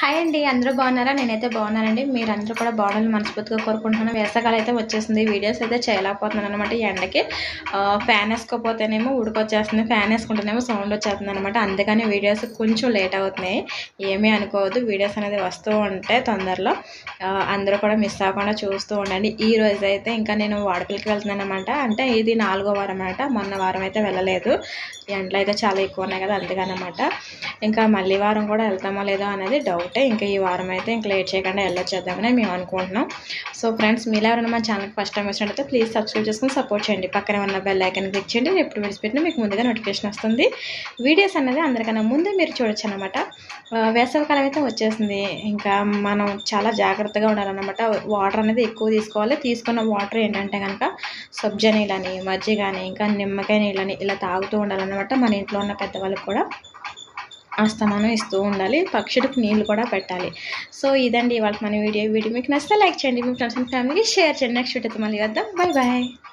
Hi అండి అందరూ బాగున్నారా? నేనైతే బాగున్నానండి. మీరు అందరూ కూడా బాగుండాలని మనస్ఫూర్తిగా కోరుకుంటున్నాను. వేసవకాలం అయితే వచ్చేసింది వీడియోస్ అయితే చేయలేకపోతున్నాను అనమాట ఎండకి. ఫ్యాన్ వేసుకోపోతేనేమో ఉడికొచ్చేస్తుంది ఫ్యాన్ వేసుకుంటేనేమో సౌండ్ వచ్చేస్తుంది అనమాట అందుకని వీడియోస్ కొంచెం లేట్ అవుతున్నాయి. ఏమీ అనుకోవద్దు వీడియోస్ అనేది వస్తూ ఉంటాయి తొందరలో. అందరూ కూడా మిస్ అవ్వకుండా చూస్తూ ఉండండి. ఈ రోజు అయితే ఇంకా నేను వాడపల్లికి వెళ్తున్నాను అనమాట అంటే ఇది నాలుగో వారం అనమాట మొన్న వారం అయితే వెళ్ళలేదు. ఎండలు అయితే చాలా ఎక్కువ ఉన్నాయి కదా అందుకనమాట. ఇంకా మళ్ళీ వారం కూడా వెళ్తామో లేదో అనేది డౌటే. ఇంకా ఈ వారం అయితే ఇంకా లేట్ చేయకుండా వెళ్ళొచ్చేద్దామని మేము అనుకుంటున్నాం. సో ఫ్రెండ్స్ మీరు ఎవరైనా మా ఛానల్కి ఫస్ట్ టైం వచ్చినట్టయితే ప్లీజ్ సబ్స్క్రైబ్ చేసుకుని సపోర్ట్ చేయండి. పక్కనే ఉన్న బెల్ ఐకన్ క్లిక్ చేయండి. నేను ఎప్పుడు విడిచిపెట్టినా మీకు ముందుగా నోటిఫికేషన్ వస్తుంది. వీడియోస్ అనేది అందరికన్నా ముందే మీరు చూడొచ్చు అనమాట వేసవికాలం అయితే వచ్చేసింది. ఇంకా మనం చాలా జాగ్రత్తగా ఉండాలన్నమాట. వాటర్ అనేది ఎక్కువ తీసుకోవాలి. తీసుకున్న వాటర్ ఏంటంటే కనుక సబ్జా నీళ్ళని మజ్జిగ ఇంకా నిమ్మకాయ నీళ్ళని ఇలా తాగుతూ ఉండాలన్నమాట మన ఇంట్లో ఉన్న పెద్దవాళ్ళకి కూడా. ఆస్తమానం ఇస్తూ ఉండాలి. పక్షులకు నీళ్ళు కూడా పెట్టాలి. సో ఇదండి ఇవాళ మన వీడియో. వీడియో మీకు నచ్చితే లైక్ చేయండి. మీ ఫ్రెండ్స్ అండ్ ఫ్యామిలీకి షేర్ చేయండి. నెక్స్ట్ వీడియోతో మళ్ళీ వద్దాం. Bye bye.